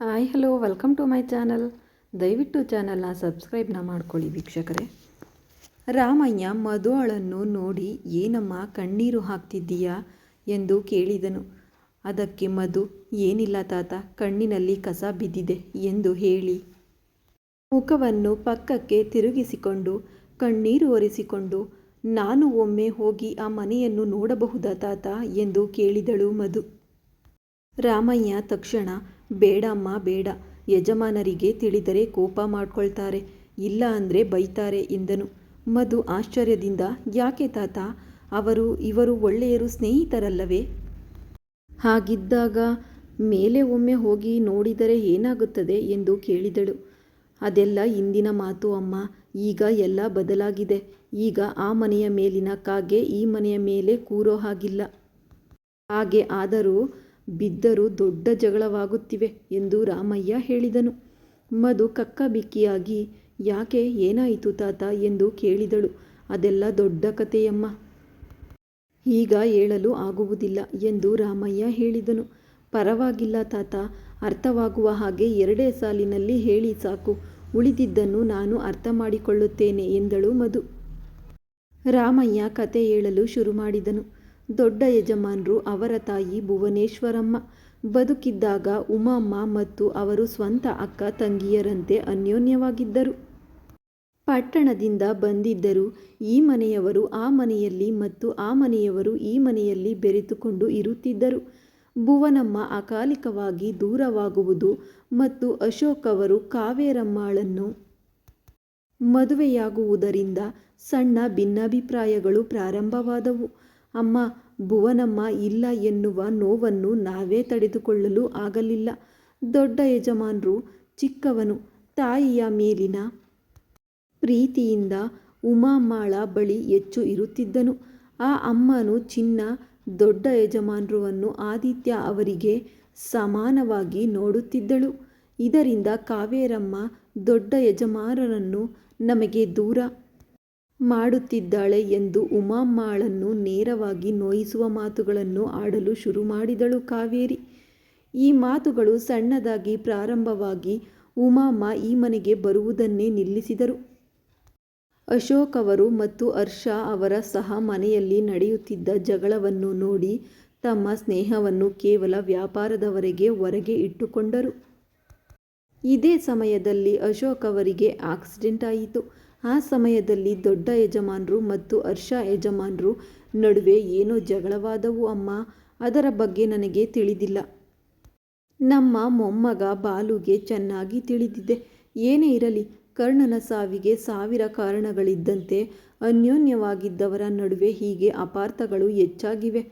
Hi hello welcome to my channel ದಯವಿಟ್ಟು ಚಾನಲ್ನ ಸಬ್ಸ್ಕ್ರೈಬ್ನ ಮಾಡ್ಕೊಳ್ಳಿ ವೀಕ್ಷಕರೇ. ರಾಮಯ್ಯ ಮಧುವಳನ್ನು ನೋಡಿ, ಏನಮ್ಮ ಕಣ್ಣೀರು ಹಾಕ್ತಿದ್ದೀಯಾ ಎಂದು ಕೇಳಿದನು. ಅದಕ್ಕೆ ಮಧು, ಏನಿಲ್ಲ ತಾತ, ಕಣ್ಣಿನಲ್ಲಿ ಕಸ ಬಿದ್ದಿದೆ ಎಂದು ಹೇಳಿ. ಮುಖವನ್ನು ಪಕ್ಕಕ್ಕೆ ತಿರುಗಿಸಿಕೊಂಡು, ಕಣ್ಣೀರು ಒರೆಸಿಕೊಂಡು, ನಾನು ಒಮ್ಮೆ ಹೋಗಿ ಆ ಮನೆಯನ್ನು ನೋಡಬಹುದಾ ತಾತ ಎಂದು ಕೇಳಿದಳು ಮಧು. ರಾಮಯ್ಯ ತಕ್ಷಣ ಬೇಡಮ್ಮ, ಬೇಡ. ಯಜಮಾನರಿಗೆ ತಿಳಿದರೆ ಕೋಪ ಮಾಡ್ಕೊಳ್ತಾರೆ. ಇಲ್ಲ ಅಂದರೆ ಬೈತಾರೆ ಎಂದನು. ಮಧು ಆಶ್ಚರ್ಯದಿಂದ, ಯಾಕೆ ತಾತ? ಅವರು, ಇವರು ಒಳ್ಳೆಯರು, ಸ್ನೇಹಿತರಲ್ಲವೇ? ಹಾಗಿದ್ದಾಗ ಮೇಲೆ ಒಮ್ಮೆ ಹೋಗಿ ನೋಡಿದರೆ ಏನಾಗುತ್ತದೆ ಎಂದು ಕೇಳಿದಳು. ಅದೆಲ್ಲ ಇಂದಿನ ಮಾತು ಅಮ್ಮ. ಈಗ ಎಲ್ಲ ಬದಲಾಗಿದೆ. ಈಗ ಆ ಮನೆಯ ಮೇಲಿನ ಕಾಗೆ ಈ ಮನೆಯ ಮೇಲೆ ಕೂರೋ ಹಾಗಿಲ್ಲ. ಹಾಗೆ ಆದರೂ ಬಿದ್ದರೂ ದೊಡ್ಡ ಜಗಳವಾಗುತ್ತಿವೆ ಎಂದು ರಾಮಯ್ಯ ಹೇಳಿದನು. ಮಧು ಕಕ್ಕಬಿಕ್ಕಿಯಾಗಿ, ಯಾಕೆ ಏನಾಯಿತು ತಾತ? ಎಂದು ಕೇಳಿದಳು. ಅದೆಲ್ಲ ದೊಡ್ಡ ಕಥೆಯಮ್ಮ. ಈಗ ಹೇಳಲು ಆಗುವುದಿಲ್ಲ ಎಂದು ರಾಮಯ್ಯ ಹೇಳಿದನು. ಪರವಾಗಿಲ್ಲ ತಾತ. ಅರ್ಥವಾಗುವ ಹಾಗೆ ಎರಡೇ ಸಾಲಿನಲ್ಲಿ ಹೇಳಿ ಸಾಕು. ಉಳಿದಿದ್ದನ್ನು ನಾನು ಅರ್ಥ ಮಾಡಿಕೊಳ್ಳುತ್ತೇನೆ ಎಂದಳು ಮಧು. ರಾಮಯ್ಯ ಕತೆ ಹೇಳಲು ಶುರು ಮಾಡಿದನು. ದೊಡ್ಡ ಯಜಮಾನ್ರು ಅವರ ತಾಯಿ ಭುವನೇಶ್ವರಮ್ಮ ಬದುಕಿದ್ದಾಗ ಉಮಮ್ಮ ಮತ್ತು ಅವರು ಸ್ವಂತ ಅಕ್ಕ ತಂಗಿಯರಂತೆ ಅನ್ಯೋನ್ಯವಾಗಿದ್ದರು. ಪಟ್ಟಣದಿಂದ ಬಂದಿದ್ದರು. ಈ ಮನೆಯವರು ಆ ಮನೆಯಲ್ಲಿ ಮತ್ತು ಆ ಮನೆಯವರು ಈ ಮನೆಯಲ್ಲಿ ಬೆರೆತುಕೊಂಡು ಇರುತ್ತಿದ್ದರು. ಭುವನಮ್ಮ ಅಕಾಲಿಕವಾಗಿ ದೂರವಾಗುವುದು ಮತ್ತು ಅಶೋಕ್ ಅವರು ಕಾವೇರಮ್ಮಳನ್ನು ಮದುವೆಯಾಗುವುದರಿಂದ ಸಣ್ಣ ಭಿನ್ನಾಭಿಪ್ರಾಯಗಳು ಪ್ರಾರಂಭವಾದವು. ಅಮ್ಮ, ಭುವನಮ್ಮ ಇಲ್ಲ ಎನ್ನುವ ನೋವನ್ನು ನಾವೇ ತಡೆದುಕೊಳ್ಳಲು ಆಗಲಿಲ್ಲ. ದೊಡ್ಡ ಯಜಮಾನರು, ಚಿಕ್ಕವನು, ತಾಯಿಯ ಮೇಲಿನ ಪ್ರೀತಿಯಿಂದ ಉಮಾಮಾಳ ಬಳಿ ಹೆಚ್ಚು ಇರುತ್ತಿದ್ದನು. ಆ ಅಮ್ಮನು ಚಿನ್ನ, ದೊಡ್ಡ ಯಜಮಾನರುವನ್ನು ಆದಿತ್ಯ ಅವರಿಗೆ ಸಮಾನವಾಗಿ ನೋಡುತ್ತಿದ್ದಳು. ಇದರಿಂದ ಕಾವೇರಮ್ಮ ದೊಡ್ಡ ಯಜಮಾನರನ್ನು ನಮಗೆ ದೂರ ಮಾಡುತ್ತಿದ್ದಾಳೆ ಎಂದು ಉಮಾಮ್ಮಾಳನ್ನು ನೇರವಾಗಿ ನೋಯಿಸುವ ಮಾತುಗಳನ್ನು ಆಡಲು ಶುರು ಮಾಡಿದಳು ಕಾವೇರಿ. ಈ ಮಾತುಗಳು ಸಣ್ಣದಾಗಿ ಪ್ರಾರಂಭವಾಗಿ ಉಮಾಮ್ಮ ಈ ಮನೆಗೆ ಬರುವುದನ್ನೇ ನಿಲ್ಲಿಸಿದರು. ಅಶೋಕ್ ಅವರು ಮತ್ತು ಹರ್ಷ ಅವರ ಸಹ ಮನೆಯಲ್ಲಿ ನಡೆಯುತ್ತಿದ್ದ ಜಗಳವನ್ನು ನೋಡಿ ತಮ್ಮ ಸ್ನೇಹವನ್ನು ಕೇವಲ ವ್ಯಾಪಾರದವರೆಗೆ ಹೊರಗೆ ಇಟ್ಟುಕೊಂಡರು. ಇದೇ ಸಮಯದಲ್ಲಿ ಅಶೋಕ್ ಅವರಿಗೆ ಆಕ್ಸಿಡೆಂಟ್ ಆಯಿತು. ಆ ಸಮಯದಲ್ಲಿ ದೊಡ್ಡ ಯಜಮಾನರು ಮತ್ತು ಹರ್ಷ ಯಜಮಾನರು ನಡುವೆ ಏನೋ ಜಗಳವಾದವು ಅಮ್ಮ. ಅದರ ಬಗ್ಗೆ ನನಗೆ ತಿಳಿದಿಲ್ಲ. ನಮ್ಮ ಮೊಮ್ಮಗ ಬಾಲುಗೆ ಚೆನ್ನಾಗಿ ತಿಳಿದಿದೆ. ಏನೇ ಇರಲಿ, ಕರ್ಣನ ಸಾವಿಗೆ ಸಾವಿರ ಕಾರಣಗಳಿದ್ದಂತೆ ಅನ್ಯೋನ್ಯವಾಗಿದ್ದವರ ನಡುವೆ ಹೀಗೆ ಅಪಾರ್ಥಗಳು ಹೆಚ್ಚಾಗಿವೆ.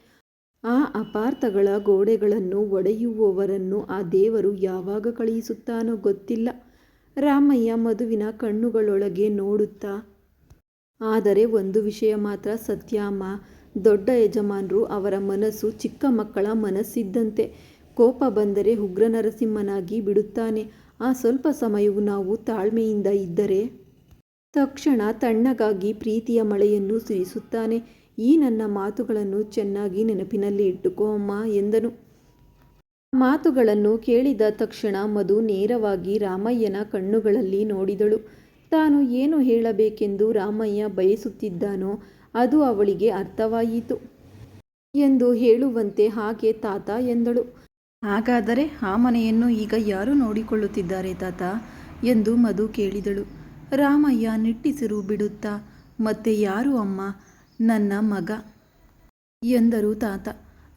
ಆ ಅಪಾರ್ಥಗಳ ಗೋಡೆಗಳನ್ನು ಒಡೆಯುವವರನ್ನು ಆ ದೇವರು ಯಾವಾಗ ಕಳುಹಿಸುತ್ತಾನೋ ಗೊತ್ತಿಲ್ಲ. ರಾಮಯ್ಯ ಮಧುವಿನ ಕಣ್ಣುಗಳೊಳಗೆ ನೋಡುತ್ತಾ. ಆದರೆ ಒಂದು ವಿಷಯ ಮಾತ್ರ ಸತ್ಯಮ್ಮ ದೊಡ್ಡ ಯಜಮಾನರು ಅವರ ಮನಸ್ಸು ಚಿಕ್ಕ ಮಕ್ಕಳ ಮನಸ್ಸಿದ್ದಂತೆ. ಕೋಪ ಬಂದರೆ ಉಗ್ರ ನರಸಿಂಹನಾಗಿ ಬಿಡುತ್ತಾನೆ. ಆ ಸ್ವಲ್ಪ ಸಮಯವು ನಾವು ತಾಳ್ಮೆಯಿಂದ ಇದ್ದರೆ? ತಕ್ಷಣ ತಣ್ಣಗಾಗಿ ಪ್ರೀತಿಯ ಮಳೆಯನ್ನು ಸುರಿಸುತ್ತಾನೆ. ಈ ನನ್ನ ಮಾತುಗಳನ್ನು ಚೆನ್ನಾಗಿ ನೆನಪಿನಲ್ಲಿ ಇಟ್ಟುಕೋ ಅಮ್ಮ ಎಂದನು. ಮಾತುಗಳನ್ನು ಕೇಳಿದ ತಕ್ಷಣ ಮಧು ನೇರವಾಗಿ ರಾಮಯ್ಯನ ಕಣ್ಣುಗಳಲ್ಲಿ ನೋಡಿದಳು. ತಾನು ಏನು ಹೇಳಬೇಕೆಂದು ರಾಮಯ್ಯ ಬಯಸುತ್ತಿದ್ದಾನೋ ಅದು ಅವಳಿಗೆ ಅರ್ಥವಾಯಿತು ಎಂದು ಹೇಳುವಂತೆ ಹಾಗೆ ತಾತ ಎಂದಳು. ಹಾಗಾದರೆ ಆ ಮನೆಯನ್ನು ಈಗ ಯಾರು ನೋಡಿಕೊಳ್ಳುತ್ತಿದ್ದಾರೆ ತಾತ? ಎಂದು ಮಧು ಕೇಳಿದಳು. ರಾಮಯ್ಯ ನಿಟ್ಟಿಸಿರು ಬಿಡುತ್ತಾ, ಮತ್ತೆ ಯಾರು ಅಮ್ಮ? ನನ್ನ ಮಗ ಎಂದರು ತಾತ.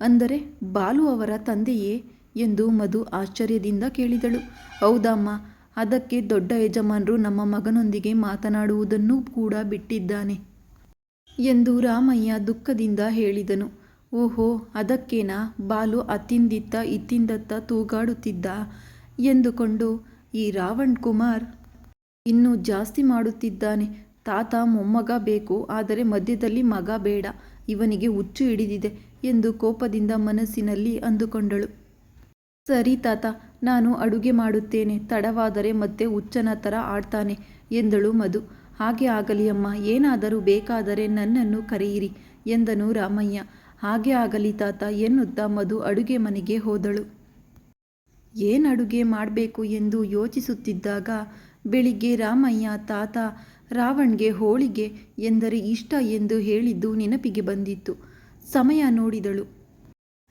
ಅಂದರೆ ಬಾಲು ಅವರ ತಂದೆಯೇ? ಎಂದು ಮಧು ಆಶ್ಚರ್ಯದಿಂದ ಕೇಳಿದಳು. ಹೌದಮ್ಮ, ಅದಕ್ಕೆ ದೊಡ್ಡ ಯಜಮಾನರು ನಮ್ಮ ಮಗನೊಂದಿಗೆ ಮಾತನಾಡುವುದನ್ನು ಕೂಡ ಬಿಟ್ಟಿದ್ದಾನೆ ಎಂದು ರಾಮಯ್ಯ ದುಃಖದಿಂದ ಹೇಳಿದನು. ಓಹೋ, ಅದಕ್ಕೇನಾ? ಬಾಲು ಅತ್ತಿಂದಿತ್ತ ಇತ್ತಿಂದತ್ತ ತೂಗಾಡುತ್ತಿದ್ದ ಎಂದುಕೊಂಡು ಈ ರಾವಣ್ ಕುಮಾರ್ ಇನ್ನೂ ಜಾಸ್ತಿ ಮಾಡುತ್ತಿದ್ದಾನೆ. ತಾತ ಮೊಮ್ಮಗ ಬೇಕು, ಆದರೆ ಮಧ್ಯದಲ್ಲಿ ಮಗ ಬೇಡ, ಇವನಿಗೆ ಹುಚ್ಚು ಹಿಡಿದಿದೆ ಎಂದು ಕೋಪದಿಂದ ಮನಸ್ಸಿನಲ್ಲಿ ಅಂದುಕೊಂಡಳು. ಸರಿ ತಾತ, ನಾನು ಅಡುಗೆ ಮಾಡುತ್ತೇನೆ, ತಡವಾದರೆ ಮತ್ತೆ ಹುಚ್ಚನ ಥರ ಆಡ್ತಾನೆ, ಎಂದಳು ಮಧು. ಹಾಗೆ ಆಗಲಿ ಅಮ್ಮ, ಏನಾದರೂ ಬೇಕಾದರೆ ನನ್ನನ್ನು ಕರೆಯಿರಿ, ಎಂದನು ರಾಮಯ್ಯ. ಹಾಗೆ ಆಗಲಿ ತಾತ, ಎನ್ನುತ್ತಾ ಮಧು ಅಡುಗೆ ಮನೆಗೆ ಹೋದಳು. ಏನು ಅಡುಗೆ ಮಾಡಬೇಕು ಎಂದು ಯೋಚಿಸುತ್ತಿದ್ದಾಗ, ಬೆಳಿಗ್ಗೆ ರಾಮಯ್ಯ, ತಾತ, ರಾವಣ್ಗೆ ಹೋಳಿಗೆ ಎಂದರೆ ಇಷ್ಟ ಎಂದು ಹೇಳಿದ್ದು ನೆನಪಿಗೆ ಬಂದಿತ್ತು. ಸಮಯ ನೋಡಿದಳು.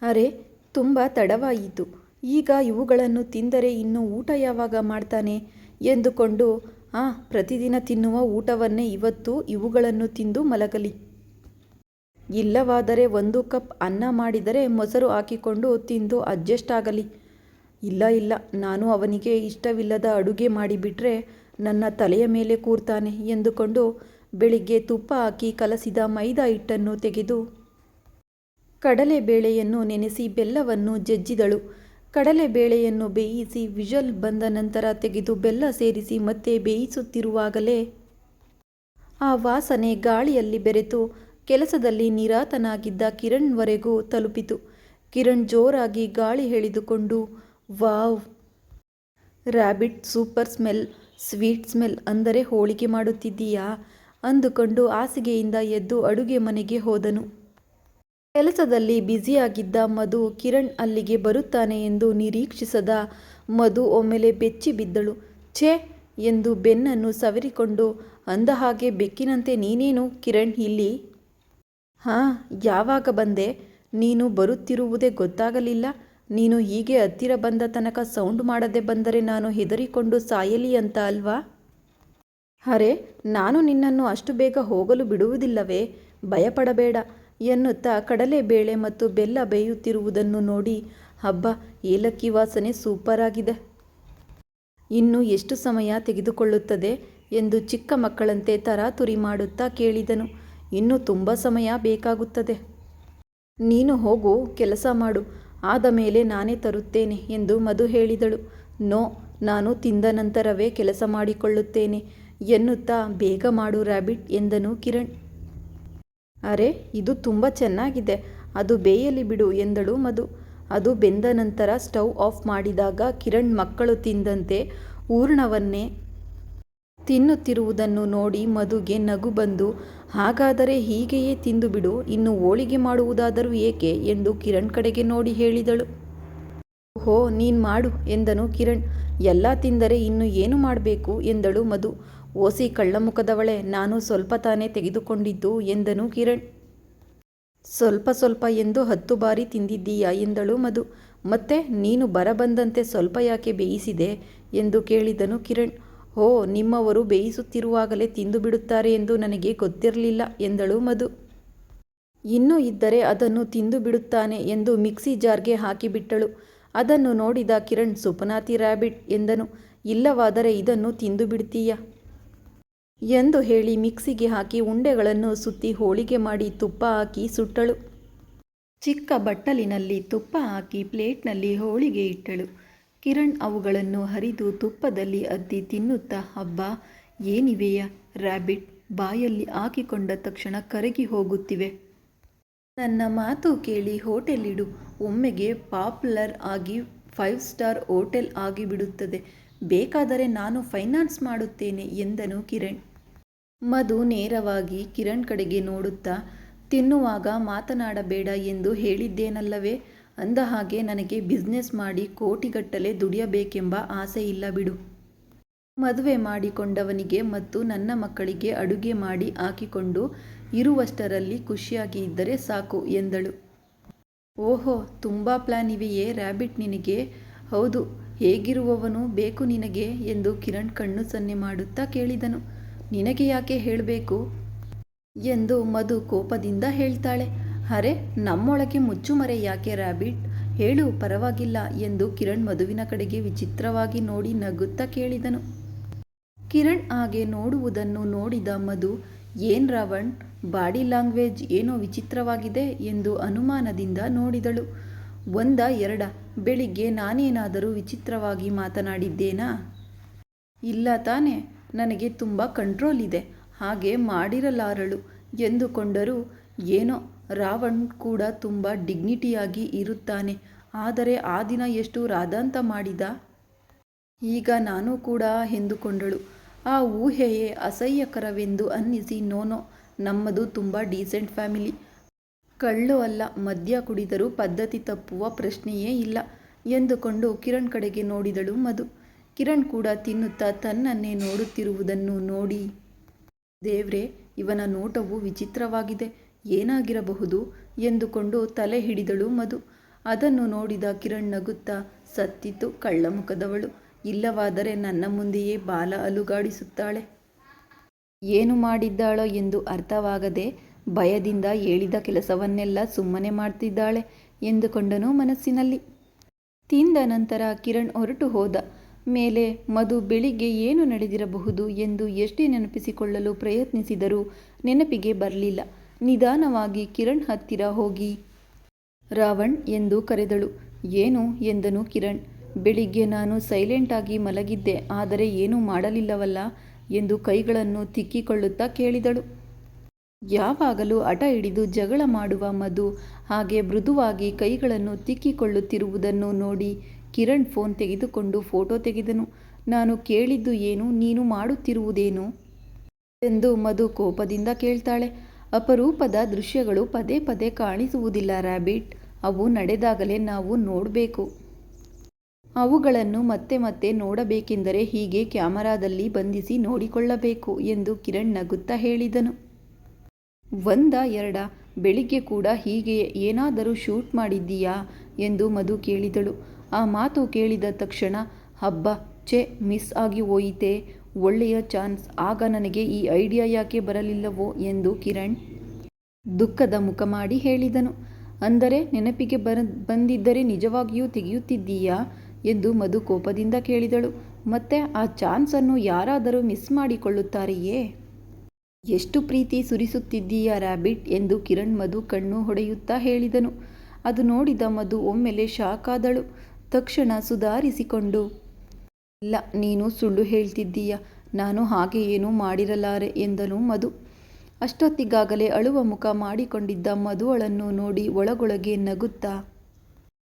ಅರೆ, ತುಂಬ ತಡವಾಯಿತು. ಈಗ ಇವುಗಳನ್ನು ತಿಂದರೆ ಇನ್ನು ಊಟ ಯಾವಾಗ ಮಾಡ್ತಾನೆ? ಎಂದುಕೊಂಡು, ಆ, ಪ್ರತಿದಿನ ತಿನ್ನುವ ಊಟವನ್ನೇ ಇವತ್ತು ಇವುಗಳನ್ನು ತಿಂದು ಮಲಗಲಿ. ಇಲ್ಲವಾದರೆ ಒಂದು ಕಪ್ ಅನ್ನ ಮಾಡಿದರೆ ಮೊಸರು ಹಾಕಿಕೊಂಡು ತಿಂದು ಅಡ್ಜಸ್ಟ್ ಆಗಲಿ. ಇಲ್ಲ ಇಲ್ಲ, ನಾನು ಅವನಿಗೆ ಇಷ್ಟವಿಲ್ಲದ ಅಡುಗೆ ಮಾಡಿಬಿಟ್ರೆ ನನ್ನ ತಲೆಯ ಮೇಲೆ ಕೂರ್ತಾನೆ ಎಂದುಕೊಂಡು ಬೆಳಿಗ್ಗೆ ತುಪ್ಪ ಹಾಕಿ ಕಲಸಿದ ಮೈದಾ ಹಿಟ್ಟನ್ನು ತೆಗೆದು, ಕಡಲೆ ಬೇಳೆಯನ್ನು ನೆನೆಸಿ ಬೆಲ್ಲವನ್ನು ಜಜ್ಜಿದಳು. ಕಡಲೆಬೇಳೆಯನ್ನು ಬೇಯಿಸಿ ವಿಜಲ್ ಬಂದ ನಂತರ ತೆಗೆದು ಬೆಲ್ಲ ಸೇರಿಸಿ ಮತ್ತೆ ಬೇಯಿಸುತ್ತಿರುವಾಗಲೇ ಆ ವಾಸನೆ ಗಾಳಿಯಲ್ಲಿ ಬೆರೆತು ಕೆಲಸದಲ್ಲಿ ನಿರಾತನಾಗಿದ್ದ ಕಿರಣ್ವರೆಗೂ ತಲುಪಿತು. ಕಿರಣ್ ಜೋರಾಗಿ ಗಾಳಿ ಹೇಳಿದುಕೊಂಡು, wow! Rabbit super smell, sweet smell ಅಂದರೆ ಹೋಳಿಗೆ ಮಾಡುತ್ತಿದ್ದೀಯಾ? ಅಂದುಕೊಂಡು ಹಾಸಿಗೆಯಿಂದ ಎದ್ದು ಅಡುಗೆ ಮನೆಗೆ ಹೋದನು. ಕೆಲಸದಲ್ಲಿ ಬ್ಯುಸಿಯಾಗಿದ್ದ ಮಧು ಕಿರಣ್ ಅಲ್ಲಿಗೆ ಬರುತ್ತಾನೆ ಎಂದು ನಿರೀಕ್ಷಿಸದ ಮಧು ಒಮ್ಮೆಲೆ ಬೆಚ್ಚಿ ಬಿದ್ದಳು. ಛೇ ಎಂದು ಬೆನ್ನನ್ನು ಸವರಿಕೊಂಡು, ಅಂದ ಹಾಗೆ, ಬೆಕ್ಕಿನಂತೆ ನೀನೇನು ಕಿರಣ್ ಇಲ್ಲಿ? ಹಾಂ, ಯಾವಾಗ ಬಂದೆ? ನೀನು ಬರುತ್ತಿರುವುದೇ ಗೊತ್ತಾಗಲಿಲ್ಲ. ನೀನು ಹೀಗೆ ಹತ್ತಿರ ಬಂದ ತನಕ ಸೌಂಡ್ ಮಾಡದೆ ಬಂದರೆ ನಾನು ಹೆದರಿಕೊಂಡು ಸಾಯಲಿ ಅಂತ ಅಲ್ವಾ? ಅರೆ, ನಾನು ನಿನ್ನನ್ನು ಅಷ್ಟು ಬೇಗ ಹೋಗಲು ಬಿಡುವುದಿಲ್ಲವೇ? ಭಯಪಡಬೇಡ. ಎನ್ನುತ್ತಾ ಕಡಲೆಬೇಳೆ ಮತ್ತು ಬೆಲ್ಲ ಬೇಯುತ್ತಿರುವುದನ್ನು ನೋಡಿ ಹಬ್ಬ ಏಲಕ್ಕಿ ವಾಸನೆ ಸೂಪರ್ ಆಗಿದೆ ಇನ್ನು ಎಷ್ಟು ಸಮಯ ತೆಗೆದುಕೊಳ್ಳುತ್ತದೆ? ಎಂದು ಚಿಕ್ಕ ಮಕ್ಕಳಂತೆ ತರಾತುರಿ ಮಾಡುತ್ತಾ ಕೇಳಿದನು. ಇನ್ನು ತುಂಬ ಸಮಯ ಬೇಕಾಗುತ್ತದೆ. ನೀನು ಹೋಗು, ಕೆಲಸ ಮಾಡು. ಆದ ಮೇಲೆ ನಾನೇ ತರುತ್ತೇನೆ ಎಂದು ಮಧು ಹೇಳಿದಳು. ನೋ, ನಾನು ತಿಂದ ನಂತರವೇ ಕೆಲಸ ಮಾಡಿಕೊಳ್ಳುತ್ತೇನೆ ಎನ್ನುತ್ತಾ, ಬೇಗ ಮಾಡು, ರ್ಯಾಬಿಟ್ ಎಂದನು ಕಿರಣ್. ಅರೆ, ಇದು ತುಂಬ ಚೆನ್ನಾಗಿದೆ. ಅದು ಬೇಯಲಿ ಬಿಡು ಎಂದಳು ಮಧು. ಅದು ಬೆಂದ ನಂತರ ಸ್ಟವ್ ಆಫ್ ಮಾಡಿದಾಗ ಕಿರಣ್ ಮಕ್ಕಳು ತಿಂದಂತೆ ಹೂರ್ಣವನ್ನೇ ತಿನ್ನುತ್ತಿರುವುದನ್ನು ನೋಡಿ ಮಧುಗೆ ನಗು ಬಂದು, ಹಾಗಾದರೆ ಹೀಗೆಯೇ ತಿಂದು ಬಿಡು, ಇನ್ನು ಹೋಳಿಗೆ ಮಾಡುವುದಾದರೂ ಏಕೆ ಎಂದು ಕಿರಣ್ ಕಡೆಗೆ ನೋಡಿ ಹೇಳಿದಳು. ಓಹೋ, ನೀನು ಮಾಡು ಎಂದನು ಕಿರಣ್. ಎಲ್ಲ ತಿಂದರೆ ಇನ್ನು ಏನು ಮಾಡಬೇಕು ಎಂದಳು ಮಧು. ಓಸಿ ಕಳ್ಳಮುಖದವಳೆ, ನಾನು ಸ್ವಲ್ಪ ತಾನೇ ತೆಗೆದುಕೊಂಡಿದ್ದು ಎಂದನು ಕಿರಣ್. ಸ್ವಲ್ಪ ಸ್ವಲ್ಪ ಎಂದು ಹತ್ತು ಬಾರಿ ತಿಂದಿದ್ದೀಯಾ ಎಂದಳು ಮಧು. ಮತ್ತೆ ನೀನು ಬರಬಂದಂತೆ ಸ್ವಲ್ಪ ಯಾಕೆ ಬೇಯಿಸಿದೆ ಎಂದು ಕೇಳಿದನು ಕಿರಣ್. ಓ ನಿಮ್ಮವರು ಬೇಯಿಸುತ್ತಿರುವಾಗಲೇ ತಿಂದು ಬಿಡುತ್ತಾರೆ ಎಂದು ನನಗೆ ಗೊತ್ತಿರಲಿಲ್ಲ ಎಂದಳು ಮಧು. ಇನ್ನೂ ಇದ್ದರೆ ಅದನ್ನು ತಿಂದು ಬಿಡುತ್ತಾನೆ ಎಂದು ಮಿಕ್ಸಿ ಜಾರ್ಗೆ ಹಾಕಿಬಿಟ್ಟಳು. ಅದನ್ನು ನೋಡಿದ ಕಿರಣ್ ಸುಪನಾತಿ ರ್ಯಾಬಿಟ್ ಎಂದನು. ಇಲ್ಲವಾದರೆ ಇದನ್ನು ತಿಂದು ಬಿಡ್ತೀಯ ಎಂದು ಹೇಳಿ ಮಿಕ್ಸಿಗೆ ಹಾಕಿ ಉಂಡೆಗಳನ್ನು ಸುತ್ತಿ ಹೋಳಿಗೆ ಮಾಡಿ ತುಪ್ಪ ಹಾಕಿ ಸುಟ್ಟಳು. ಚಿಕ್ಕ ಬಟ್ಟಲಿನಲ್ಲಿ ತುಪ್ಪ ಹಾಕಿ ಪ್ಲೇಟ್ನಲ್ಲಿ ಹೋಳಿಗೆ ಇಟ್ಟಳು. ಕಿರಣ್ ಅವುಗಳನ್ನು ಹರಿದು ತುಪ್ಪದಲ್ಲಿ ಅದ್ದಿ ತಿನ್ನುತ್ತಾ ಹಬ್ಬ ಏನಿವೆಯ? ರ್ಯಾಬಿಟ್ ಬಾಯಲ್ಲಿ ಹಾಕಿಕೊಂಡ ತಕ್ಷಣ ಕರಗಿ ಹೋಗುತ್ತಿವೆ. ನನ್ನ ಮಾತು ಕೇಳಿ ಹೋಟೆಲ್ ಒಮ್ಮೆಗೆ ಪಾಪ್ಯುಲರ್ ಆಗಿ ಫೈವ್ ಸ್ಟಾರ್ ಹೋಟೆಲ್ ಆಗಿಬಿಡುತ್ತದೆ. ಬೇಕಾದರೆ ನಾನು ಫೈನಾನ್ಸ್ ಮಾಡುತ್ತೇನೆ, ಎಂದನು ಕಿರಣ್. ಮಧು ನೇರವಾಗಿ ಕಿರಣ್ ಕಡೆಗೆ ನೋಡುತ್ತಾ, ತಿನ್ನುವಾಗ ಮಾತನಾಡಬೇಡ ಎಂದು ಹೇಳಿದ್ದೇನಲ್ಲವೇ ಅಂದ ಹಾಗೆ ನನಗೆ ಬಿಸ್ನೆಸ್ ಮಾಡಿ ಕೋಟಿಗಟ್ಟಲೆ ದುಡಿಯಬೇಕೆಂಬ ಆಸೆ ಇಲ್ಲ ಬಿಡು. ಮದುವೆ ಮಾಡಿಕೊಂಡವನಿಗೆ ಮತ್ತು ನನ್ನ ಮಕ್ಕಳಿಗೆ ಅಡುಗೆ ಮಾಡಿ ಹಾಕಿಕೊಂಡು ಇರುವಷ್ಟರಲ್ಲಿ ಖುಷಿಯಾಗಿ ಇದ್ದರೆ ಸಾಕು ಎಂದಳು. ಓಹೋ, ತುಂಬ ಪ್ಲಾನ್ ಇವೆಯೇ ರ್ಯಾಬಿಟ್ ನಿನಗೆ? ಹೌದು, ಹೇಗಿರುವವನು ಬೇಕು ನಿನಗೆ ಎಂದು ಕಿರಣ್ ಕಣ್ಣು ಸನ್ನೆ ಮಾಡುತ್ತಾ ಕೇಳಿದನು. ನಿನಗೆ ಯಾಕೆ ಹೇಳಬೇಕು? ಎಂದು ಮಧು ಕೋಪದಿಂದ ಹೇಳ್ತಾಳೆ. ಅರೆ, ನಮ್ಮೊಳಗೆ ಮುಚ್ಚುಮರೆ ಯಾಕೆ ರ್ಯಾಬಿಟ್ ಹೇಳು, ಪರವಾಗಿಲ್ಲ ಎಂದು ಕಿರಣ್ ಮಧುವಿನ ಕಡೆಗೆ ವಿಚಿತ್ರವಾಗಿ ನೋಡಿ ನಗುತ್ತಾ ಕೇಳಿದನು. ಕಿರಣ್ ಹಾಗೆ ನೋಡುವುದನ್ನು ನೋಡಿದ ಮಧು, ಏನ್ ರಾವಣ್, ಬಾಡಿ ಲ್ಯಾಂಗ್ವೇಜ್ ಏನೋ ವಿಚಿತ್ರವಾಗಿದೆ ಎಂದು ಅನುಮಾನದಿಂದ ನೋಡಿದಳು. ಒಂದ, ಎರಡ, ಬೆಳಿಗ್ಗೆ ನಾನೇನಾದರೂ ವಿಚಿತ್ರವಾಗಿ ಮಾತನಾಡಿದ್ದೇನಾ? ಇಲ್ಲ ತಾನೆ. ನನಗೆ ತುಂಬ ಕಂಟ್ರೋಲ್ ಇದೆ. ಹಾಗೆ ಮಾಡಿರಲಾರಳು. ಎಂದುಕೊಂಡರೂ ಏನೋ ರಾವಣ್ ಕೂಡ ತುಂಬ ಡಿಗ್ನಿಟಿಯಾಗಿ ಇರುತ್ತಾನೆ. ಆದರೆ ಆ ದಿನ ಎಷ್ಟು ರಾದಾಂತ ಮಾಡಿದ? ಈಗ ನಾನು ಕೂಡ ಎಂದುಕೊಂಡಳು. ಆ ಊಹೆಯೇ ಅಸಹ್ಯಕರವೆಂದು ಅನ್ನಿಸಿ ನೋನೋ, ನಮ್ಮದು ತುಂಬ ಡೀಸೆಂಟ್ ಫ್ಯಾಮಿಲಿ ಕಳ್ಳು ಅಲ್ಲ, ಮದ್ಯ ಕುಡಿದರೂ ಪದ್ಧತಿ ತಪ್ಪುವ ಪ್ರಶ್ನೆಯೇ ಇಲ್ಲ ಎಂದುಕೊಂಡು ಕಿರಣ್ ಕಡೆಗೆ ನೋಡಿದಳು ಮಧು. ಕಿರಣ್ ಕೂಡ ತಿನ್ನುತ್ತಾ ತನ್ನನ್ನೇ ನೋಡುತ್ತಿರುವುದನ್ನು ನೋಡಿ, ದೇವ್ರೆ, ಇವನ ನೋಟವು ವಿಚಿತ್ರವಾಗಿದೆ. ಏನಾಗಿರಬಹುದು? ಎಂದುಕೊಂಡು ತಲೆ ಹಿಡಿದಳು ಮಧು. ಅದನ್ನು ನೋಡಿದ ಕಿರಣ್ ನಗುತ್ತಾ, ಸತ್ತಿತು ಕಳ್ಳಮುಖದವಳು. ಇಲ್ಲವಾದರೆ ನನ್ನ ಮುಂದೆಯೇ ಬಾಲ ಅಲುಗಾಡಿಸುತ್ತಾಳೆ. ಏನು ಮಾಡಿದ್ದಾಳೋ ಎಂದು ಅರ್ಥವಾಗದೆ ಭಯದಿಂದ ಹೇಳಿದ ಕೆಲಸವನ್ನೆಲ್ಲ ಸುಮ್ಮನೆ ಮಾಡ್ತಿದ್ದಾಳೆ ಎಂದುಕೊಂಡನು ಮನಸ್ಸಿನಲ್ಲಿ. ತಿಂದ ನಂತರ ಕಿರಣ್ ಹೊರಟು ಹೋದ. ಮೇಲೆ ಮಧು ಬೆಳಿಗ್ಗೆ ಏನು ನಡೆದಿರಬಹುದು ಎಂದು ಎಷ್ಟೇ ನೆನಪಿಸಿಕೊಳ್ಳಲು ಪ್ರಯತ್ನಿಸಿದರೂ ನೆನಪಿಗೆ ಬರಲಿಲ್ಲ. ನಿಧಾನವಾಗಿ ಕಿರಣ್ ಹತ್ತಿರ ಹೋಗಿ, ರಾವಣ್ ಎಂದು ಕರೆದಳು. ಏನು? ಎಂದನು ಕಿರಣ್. ಬೆಳಿಗ್ಗೆ ನಾನು ಸೈಲೆಂಟಾಗಿ ಮಲಗಿದ್ದೆ, ಆದರೆ ಏನೂ ಮಾಡಲಿಲ್ಲವಲ್ಲ ಎಂದು ಕೈಗಳನ್ನು ತಿಕ್ಕಿಕೊಳ್ಳುತ್ತಾ ಕೇಳಿದಳು. ಯಾವಾಗಲೂ ಅಟ ಹಿಡಿದು ಜಗಳ ಮಾಡುವ ಮಧು ಹಾಗೆ ಮೃದುವಾಗಿ ಕೈಗಳನ್ನು ತಿಕ್ಕಿಕೊಳ್ಳುತ್ತಿರುವುದನ್ನು ನೋಡಿ ಕಿರಣ್ ಫೋನ್ ತೆಗೆದುಕೊಂಡು ಫೋಟೋ ತೆಗೆದನು. ನಾನು ಕೇಳಿದ್ದು ಏನು? ನೀನು ಮಾಡುತ್ತಿರುವುದೇನು? ಎಂದು ಮಧು ಕೋಪದಿಂದ ಕೇಳ್ತಾಳೆ. ಅಪರೂಪದ ದೃಶ್ಯಗಳು ಪದೇ ಪದೇ ಕಾಣಿಸುವುದಿಲ್ಲ ರ್ಯಾಬಿಟ್ ಅವು ನಡೆದಾಗಲೇ ನಾವು ನೋಡಬೇಕು. ಅವುಗಳನ್ನು ಮತ್ತೆ ಮತ್ತೆ ನೋಡಬೇಕೆಂದರೆ ಹೀಗೆ ಕ್ಯಾಮರಾದಲ್ಲಿ ಬಂಧಿಸಿ ನೋಡಿಕೊಳ್ಳಬೇಕು ಎಂದು ಕಿರಣ್ ನಗುತ್ತಾ ಹೇಳಿದನು. ಒಂದ ಎರಡ, ಬೆಳಿಗ್ಗೆ ಕೂಡ ಹೀಗೆ ಏನಾದರೂ ಶೂಟ್ ಮಾಡಿದ್ದೀಯಾ? ಎಂದು ಮಧು ಕೇಳಿದಳು. ಆ ಮಾತು ಕೇಳಿದ ತಕ್ಷಣ, ಹಬ್ಬ, ಛೆ, ಮಿಸ್ ಆಗಿ ಹೋಯಿತೆ, ಒಳ್ಳೆಯ ಚಾನ್ಸ್, ಆಗ ನನಗೆ ಈ ಐಡಿಯಾ ಯಾಕೆ ಬರಲಿಲ್ಲವೋ? ಎಂದು ಕಿರಣ್ ದುಃಖದ ಮುಖ ಮಾಡಿ ಹೇಳಿದನು. ಅಂದರೆ ನೆನಪಿಗೆ ಬರ, ಬಂದಿದ್ದರೆ ನಿಜವಾಗಿಯೂ ತೆಗೆಯುತ್ತಿದ್ದೀಯಾ? ಎಂದು ಮಧು ಕೋಪದಿಂದ ಕೇಳಿದಳು. ಮತ್ತೆ ಆ ಚಾನ್ಸನ್ನು ಯಾರಾದರೂ ಮಿಸ್ ಮಾಡಿಕೊಳ್ಳುತ್ತಾರೆಯೇ? ಎಷ್ಟು ಪ್ರೀತಿ ಸುರಿಸುತ್ತಿದ್ದೀಯಾ, ರ್ಯಾಬಿಟ್? ಎಂದು ಕಿರಣ್ ಮಧು ಕಣ್ಣು ಹೊಡೆಯುತ್ತಾ ಹೇಳಿದನು. ಅದು ನೋಡಿದ ಮಧು ಒಮ್ಮೆಲೆ ಶಾಕ್ ಆದಳು. ತಕ್ಷಣ ಸುಧಾರಿಸಿಕೊಂಡು, ಇಲ್ಲ, ನೀನು ಸುಳ್ಳು ಹೇಳ್ತಿದ್ದೀಯ. ನಾನು ಹಾಗೆ ಏನೂ ಮಾಡಿರಲಾರೆ, ಎಂದನು ಮಧು. ಅಷ್ಟೊತ್ತಿಗಾಗಲೇ ಅಳುವ ಮುಖ ಮಾಡಿಕೊಂಡಿದ್ದ ಮಧುವಳನ್ನು ನೋಡಿ ಒಳಗೊಳಗೆ ನಗುತ್ತಾ,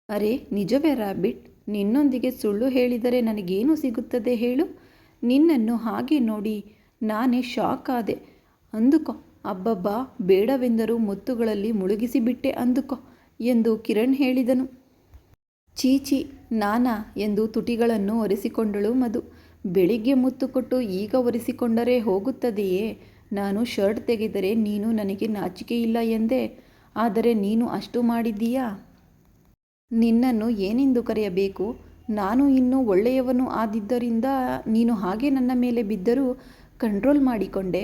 ಅರೆ, ನಿಜವೇ ರಾಬಿಟ್, ನಿನ್ನೊಂದಿಗೆ ಸುಳ್ಳು ಹೇಳಿದರೆ ನನಗೇನು ಸಿಗುತ್ತದೆ ಹೇಳು? ನಿನ್ನನ್ನು ಹಾಗೆ ನೋಡಿ ನಾನೇ ಶಾಕ್ ಆದೆ. ಅಂದುಕೋ, ಅಬ್ಬಬ್ಬಾ, ಬೇಡವೆಂದರೂ ಮುತ್ತುಗಳಲ್ಲಿ ಮುಳುಗಿಸಿಬಿಟ್ಟೆ ಅಂದುಕೋ, ಎಂದು ಕಿರಣ್ ಹೇಳಿದನು. ಚೀಚಿ, ನಾನಾ ಎಂದು ತುಟಿಗಳನ್ನು ಒರೆಸಿಕೊಂಡಳು ಮಧು. ಬೆಳಿಗ್ಗೆ ಮುತ್ತು ಕೊಟ್ಟು ಈಗ ಒರೆಸಿಕೊಂಡರೆ ಹೋಗುತ್ತದೆಯೇ? ನಾನು ಶರ್ಟ್ ತೆಗೆದರೆ ನೀನು ನನಗೆ ನಾಚಿಕೆ ಇಲ್ಲ ಎಂದೆ. ಆದರೆ ನೀನು ಅಷ್ಟು ಮಾಡಿದ್ದೀಯಾ? ನಿನ್ನನ್ನು ಏನೆಂದು ಕರೆಯಬೇಕು? ನಾನು ಇನ್ನೂ ಒಳ್ಳೆಯವನು ಆದಿದ್ದರಿಂದ ನೀನು ಹಾಗೆ ನನ್ನ ಮೇಲೆ ಬಿದ್ದರೂ ಕಂಟ್ರೋಲ್ ಮಾಡಿಕೊಂಡೆ.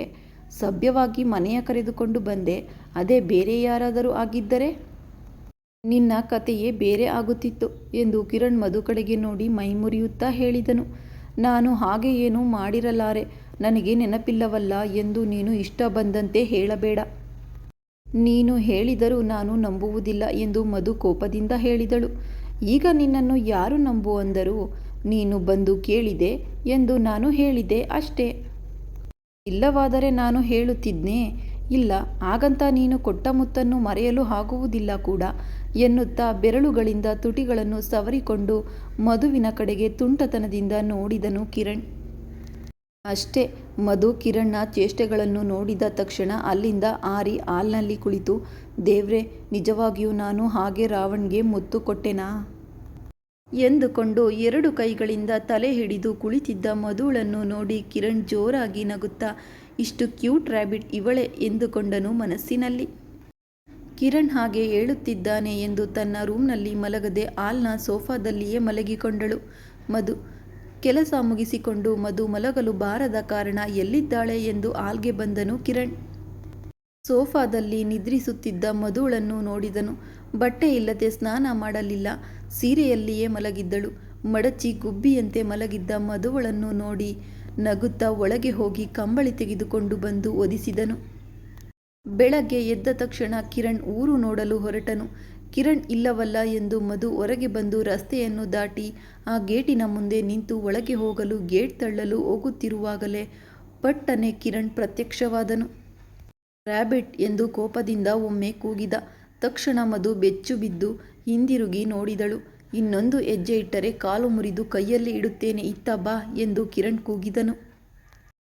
ಸಭ್ಯವಾಗಿ ಮನೆಯ ಕರೆದುಕೊಂಡು ಬಂದೆ. ಅದೇ ಬೇರೆ ಯಾರಾದರೂ ಆಗಿದ್ದರೆ? ನಿನ್ನ ಕತೆಯೇ ಬೇರೆ ಆಗುತ್ತಿತ್ತು ಎಂದು ಕಿರಣ್ ಮಧು ಕಡೆಗೆ ನೋಡಿ ಮೈಮುರಿಯುತ್ತಾ ಹೇಳಿದನು. ನಾನು ಹಾಗೆ ಏನೂ ಮಾಡಿರಲಾರೆ, ನನಗೆ ನೆನಪಿಲ್ಲವಲ್ಲ ಎಂದು ನೀನು ಇಷ್ಟ ಬಂದಂತೆ ಹೇಳಬೇಡ. ನೀನು ಹೇಳಿದರೂ ನಾನು ನಂಬುವುದಿಲ್ಲ ಎಂದು ಮಧು ಕೋಪದಿಂದ ಹೇಳಿದಳು. ಈಗ ನಿನ್ನನ್ನು ಯಾರು ನಂಬುವಂದರು ನೀನು ಬಂದು ಕೇಳಿದೆ ಎಂದು ನಾನು ಹೇಳಿದೆ ಅಷ್ಟೇ. ಇಲ್ಲವಾದರೆ ನಾನು ಹೇಳುತ್ತಿದ್ನೇ, ಇಲ್ಲ, ಹಾಗಂತ ನೀನು ಕೊಟ್ಟ ಮುತ್ತನ್ನು ಮರೆಯಲು ಆಗುವುದಿಲ್ಲ ಕೂಡ. ಎನ್ನುತ್ತಾ ಬೆರಳುಗಳಿಂದ ತುಟಿಗಳನ್ನು ಸವರಿಕೊಂಡು ಮಧುವಿನ ಕಡೆಗೆ ತುಂಟತನದಿಂದ ನೋಡಿದನು ಕಿರಣ್. ಅಷ್ಟೇ, ಮಧು ಕಿರಣ್ನ ಚೇಷ್ಟೆಗಳನ್ನು ನೋಡಿದ ತಕ್ಷಣ ಅಲ್ಲಿಂದ ಆರಿ ಹಾಲ್ನಲ್ಲಿ ಕುಳಿತು, ದೇವ್ರೆ, ನಿಜವಾಗಿಯೂ ನಾನು ಹಾಗೆ ರಾವಣ್ಗೆ ಮುತ್ತು ಕೊಟ್ಟೆನಾ? ಎಂದುಕೊಂಡು ಎರಡು ಕೈಗಳಿಂದ ತಲೆ ಹಿಡಿದು ಕುಳಿತಿದ್ದ ಮಧುಳನ್ನು ನೋಡಿ ಕಿರಣ್ ಜೋರಾಗಿ ನಗುತ್ತಾ, ಇಷ್ಟು ಕ್ಯೂಟ್ ರ್ಯಾಬಿಟ್ ಇವಳೆ? ಎಂದುಕೊಂಡನು ಮನಸ್ಸಿನಲ್ಲಿ. ಕಿರಣ್ ಹಾಗೆ ಹೇಳುತ್ತಿದ್ದಾನೆ ಎಂದು ತನ್ನ ರೂಮ್ನಲ್ಲಿ ಮಲಗದೆ ಆಲ್ನ ಸೋಫಾದಲ್ಲಿಯೇ ಮಲಗಿಕೊಂಡಳು. ಮಧು, ಕೆಲಸ ಮುಗಿಸಿಕೊಂಡು ಮಧು ಮಲಗಲು ಬಾರದ ಕಾರಣ ಎಲ್ಲಿದ್ದಾಳೆ ಎಂದು ಆಲ್ಗೆ ಬಂದನು ಕಿರಣ್. ಸೋಫಾದಲ್ಲಿ ನಿದ್ರಿಸುತ್ತಿದ್ದ ಮಧುಳನ್ನು ನೋಡಿದನು. ಬಟ್ಟೆ ಇಲ್ಲದೆ ಸ್ನಾನ ಮಾಡಲಿಲ್ಲ. ಸೀರೆಯಲ್ಲಿಯೇ ಮಲಗಿದ್ದಳು. ಮಡಚಿ ಗುಬ್ಬಿಯಂತೆ ಮಲಗಿದ್ದ ಮಧುವಳನ್ನು ನೋಡಿ ನಗುತ್ತಾ ಒಳಗೆ ಹೋಗಿ ಕಂಬಳಿ ತೆಗೆದುಕೊಂಡು ಬಂದು ಒದಿಸಿದನು. ಬೆಳಗ್ಗೆ ಎದ್ದ ತಕ್ಷಣ ಕಿರಣ್ ಊರು ನೋಡಲು ಹೊರಟನು. ಕಿರಣ್ ಇಲ್ಲವಲ್ಲ ಎಂದು ಮಧು ಹೊರಗೆ ಬಂದು ರಸ್ತೆಯನ್ನು ದಾಟಿ ಆ ಗೇಟಿನ ಮುಂದೆ ನಿಂತು ಒಳಗೆ ಹೋಗಲು ಗೇಟ್ ತಳ್ಳಲು ಹೋಗುತ್ತಿರುವಾಗಲೇ ಪಟ್ಟನೆ ಕಿರಣ್ ಪ್ರತ್ಯಕ್ಷವಾದನು. ರ್ಯಾಬಿಟ್ ಎಂದು ಕೋಪದಿಂದ ಒಮ್ಮೆ ಕೂಗಿದ ತಕ್ಷಣ ಮಧು ಬೆಚ್ಚು ಬಿದ್ದು ಹಿಂದಿರುಗಿ ನೋಡಿದಳು. ಇನ್ನೊಂದು ಹೆಜ್ಜೆ ಇಟ್ಟರೆ ಕಾಲು ಮುರಿದು ಕೈಯಲ್ಲಿ ಇಡುತ್ತೇನೆ, ಇತ್ತ ಬಾ ಎಂದು ಕಿರಣ್ ಕೂಗಿದನು.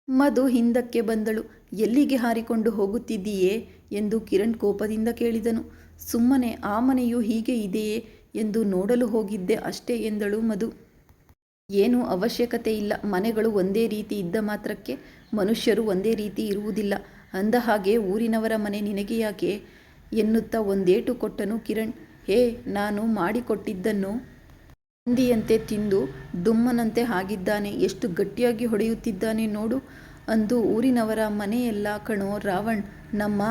ಮಧು ಹಿಂದಕ್ಕೆ ಬಂದಳು. ಎಲ್ಲಿಗೆ ಹಾರಿಕೊಂಡು ಹೋಗುತ್ತಿದ್ದೀಯೇ ಎಂದು ಕಿರಣ್ ಕೋಪದಿಂದ ಕೇಳಿದನು. ಸುಮ್ಮನೆ ಆ ಮನೆಯು ಹೀಗೆ ಇದೆಯೇ ಎಂದು ನೋಡಲು ಹೋಗಿದ್ದೆ ಅಷ್ಟೇ ಎಂದಳು ಮಧು. ಏನು ಅವಶ್ಯಕತೆ ಇಲ್ಲ. ಮನೆಗಳು ಒಂದೇ ರೀತಿ ಇದ್ದ ಮಾತ್ರಕ್ಕೆ ಮನುಷ್ಯರು ಒಂದೇ ರೀತಿ ಇರುವುದಿಲ್ಲ. ಅಂದ ಹಾಗೆ ಊರಿನವರ ಮನೆ ನಿನಗೆ ಯಾಕೆ ಎನ್ನುತ್ತಾ ಒಂದೇಟು ಕೊಟ್ಟನು ಕಿರಣ್. ಹೇ, ನಾನು ಮಾಡಿಕೊಟ್ಟಿದ್ದನ್ನು ಹಂದಿಯಂತೆ ತಿಂದು ದುಮ್ಮನಂತೆ ಆಗಿದ್ದಾನೆ ಎಷ್ಟು ಗಟ್ಟಿಯಾಗಿ ಹೊಡೆಯುತ್ತಿದ್ದಾನೆ ನೋಡು. ಅಂದು ಊರಿನವರ ಮನೆಯೆಲ್ಲ ಕಣೋ ರಾವಣ್, ನಮ್ಮ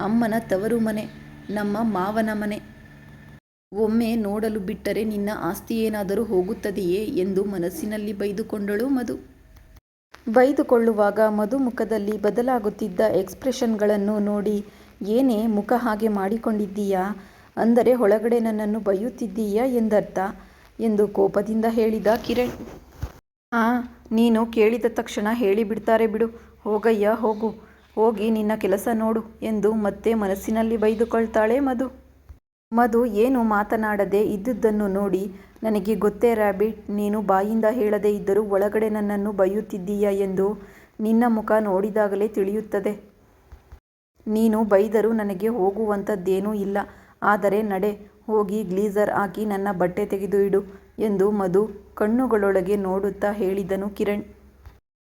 ಅಮ್ಮನ ತವರು ಮನೆ, ನಮ್ಮ ಮಾವನ ಮನೆ. ಒಮ್ಮೆ ನೋಡಲು ಬಿಟ್ಟರೆ ನಿನ್ನ ಆಸ್ತಿ ಏನಾದರೂ ಹೋಗುತ್ತದೆಯೇ ಎಂದು ಮನಸ್ಸಿನಲ್ಲಿ ಬೈದುಕೊಂಡಳು ಮಧು. ಬೈದುಕೊಳ್ಳುವಾಗ ಮಧು ಮುಖದಲ್ಲಿ ಬದಲಾಗುತ್ತಿದ್ದ ಎಕ್ಸ್ಪ್ರೆಷನ್ಗಳನ್ನು ನೋಡಿ, ಏನೇ ಮುಖ ಹಾಗೆ ಮಾಡಿಕೊಂಡಿದ್ದೀಯಾ? ಅಂದರೆ ಒಳಗಡೆ ನನ್ನನ್ನು ಬೈಯುತ್ತಿದ್ದೀಯಾ ಎಂದರ್ಥ ಎಂದು ಕೋಪದಿಂದ ಹೇಳಿದ ಕಿರಣ್. ಆ, ನೀನು ಕೇಳಿದ ತಕ್ಷಣ ಹೇಳಿಬಿಡ್ತಾರೆ ಬಿಡು. ಹೋಗಯ್ಯ, ಹೋಗು. ಹೋಗಿ ನಿನ್ನ ಕೆಲಸ ನೋಡು ಎಂದು ಮತ್ತೆ ಮನಸ್ಸಿನಲ್ಲಿ ಬೈದುಕೊಳ್ತಾಳೆ ಮಧು. ಮಧು ಏನು ಮಾತನಾಡದೆ ಇದ್ದುದನ್ನು ನೋಡಿ, ನನಗೆ ಗೊತ್ತೇ ರ್ಯಾಬಿಟ್ ನೀನು ಬಾಯಿಂದ ಹೇಳದೇ ಇದ್ದರೂ ಒಳಗಡೆ ನನ್ನನ್ನು ಬೈಯುತ್ತಿದ್ದೀಯ ಎಂದು ನಿನ್ನ ಮುಖ ನೋಡಿದಾಗಲೇ ತಿಳಿಯುತ್ತದೆ. ನೀನು ಬೈದರೂ ನನಗೆ ಹೋಗುವಂಥದ್ದೇನೂ ಇಲ್ಲ. ಆದರೆ ನಡೆ, ಹೋಗಿ ಗ್ಲೀಸರ್ ಹಾಕಿ ನನ್ನ ಬಟ್ಟೆ ತೆಗೆದು ಇಡು. ಎಂದು ಮಧು ಕಣ್ಣುಗಳೊಳಗೆ ನೋಡುತ್ತಾ ಹೇಳಿದನು ಕಿರಣ್.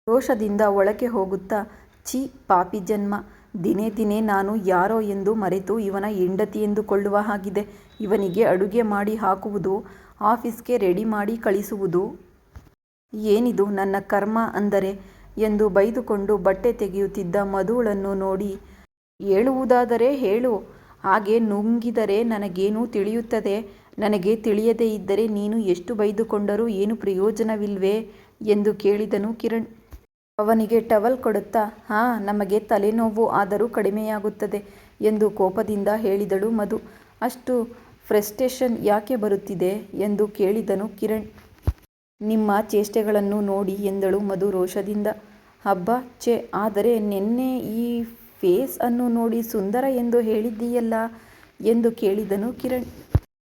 ರೋಷದಿಂದ ಒಳಗೆ ಹೋಗುತ್ತಾ, ಛೀ, ಪಾಪಿ ಜನ್ಮ, ದಿನೇ ದಿನೇ ನಾನು ಯಾರೋ ಎಂದು ಮರೆತು ಇವನ ಹೆಂಡತಿ ಎಂದುಕೊಳ್ಳುವ ಹಾಗಿದೆ. ಇವನಿಗೆ ಅಡುಗೆ ಮಾಡಿ ಹಾಕುವುದು, ಆಫೀಸ್ಗೆ ರೆಡಿ ಮಾಡಿ ಕಳಿಸುವುದು. ಏನಿದು ನನ್ನ ಕರ್ಮ ಅಂದರೆ? ಎಂದು ಬೈದುಕೊಂಡು ಬಟ್ಟೆ ತೆಗೆಯುತ್ತಿದ್ದ ಮಧುಳನ್ನು ನೋಡಿ, ಹೇಳುವುದಾದರೆ ಹೇಳು, ಹಾಗೆ ನುಂಗಿದರೆ ನನಗೇನು ತಿಳಿಯುತ್ತದೆ? ನನಗೆ ತಿಳಿಯದೇ ಇದ್ದರೆ ನೀನು ಎಷ್ಟು ಬೈದುಕೊಂಡರೂ ಏನು ಪ್ರಯೋಜನವಿಲ್ವೇ? ಎಂದು ಕೇಳಿದನು ಕಿರಣ್. ಅವನಿಗೆ ಟವಲ್ ಕೊಡುತ್ತಾ, ಹಾಂ, ನಮಗೆ ತಲೆನೋವು ಆದರೂ ಕಡಿಮೆಯಾಗುತ್ತದೆ ಎಂದು ಕೋಪದಿಂದ ಹೇಳಿದಳು ಮಧು. ಅಷ್ಟು ಫ್ರೆಸ್ಟೇಷನ್ ಯಾಕೆ ಬರುತ್ತಿದೆ? ಎಂದು ಕೇಳಿದನು ಕಿರಣ್. ನಿಮ್ಮ ಚೇಷ್ಟೆಗಳನ್ನು ನೋಡಿ ಎಂದಳು ಮಧು ರೋಷದಿಂದ. ಹಬ್ಬ, ಛೆ, ಆದರೆ ನಿನ್ನೆ ಈ ಫೇಸ್ ಅನ್ನು ನೋಡಿ ಸುಂದರ ಎಂದು ಹೇಳಿದ್ದೀಯಲ್ಲ? ಎಂದು ಕೇಳಿದನು ಕಿರಣ್.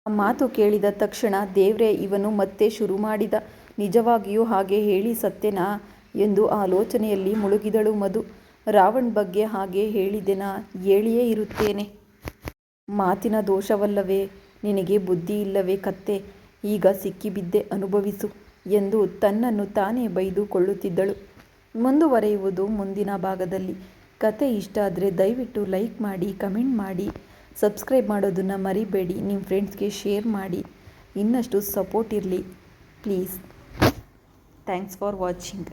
ಆ ಮಾತು ಕೇಳಿದ ತಕ್ಷಣ ದೇವ್ರೆ, ಇವನು ಮತ್ತೆ ಶುರು ಮಾಡಿದ. ನಿಜವಾಗಿಯೂ ಹಾಗೆ ಹೇಳಿ ಸತ್ಯನಾ ಎಂದು ಆಲೋಚನೆಯಲ್ಲಿ ಮುಳುಗಿದಳು ಮಧು. ರಾವಣ್ ಬಗ್ಗೆ ಹಾಗೆ ಹೇಳಿದೆನಾ ಹೇಳಿಯೇ ಇರುತ್ತೇನೆ. ಮಾತಿನ ದೋಷವಲ್ಲವೇ, ನಿನಗೆ ಬುದ್ಧಿ ಇಲ್ಲವೇ ಕತ್ತೆ. ಈಗ ಸಿಕ್ಕಿಬಿದ್ದೆ ಅನುಭವಿಸು ಎಂದು ತನ್ನನ್ನು ತಾನೇ ಬೈದುಕೊಳ್ಳುತ್ತಿದ್ದಳು ಮುಂದುವರೆಯುವುದು ಮುಂದಿನ ಭಾಗದಲ್ಲಿ. ಕತೆ ಇಷ್ಟ ಆದರೆ ದಯವಿಟ್ಟು ಲೈಕ್ ಮಾಡಿ, ಕಮೆಂಟ್ ಮಾಡಿ. ಸಬ್ಸ್ಕ್ರೈಬ್ ಮಾಡೋದನ್ನು ಮರಿಬೇಡಿ. ನಿಮ್ಮ ಫ್ರೆಂಡ್ಸ್ಗೆ ಶೇರ್ ಮಾಡಿ. ಇನ್ನಷ್ಟು ಸಪೋರ್ಟ್ ಇರಲಿ. ಪ್ಲೀಸ್. Thanks for watching.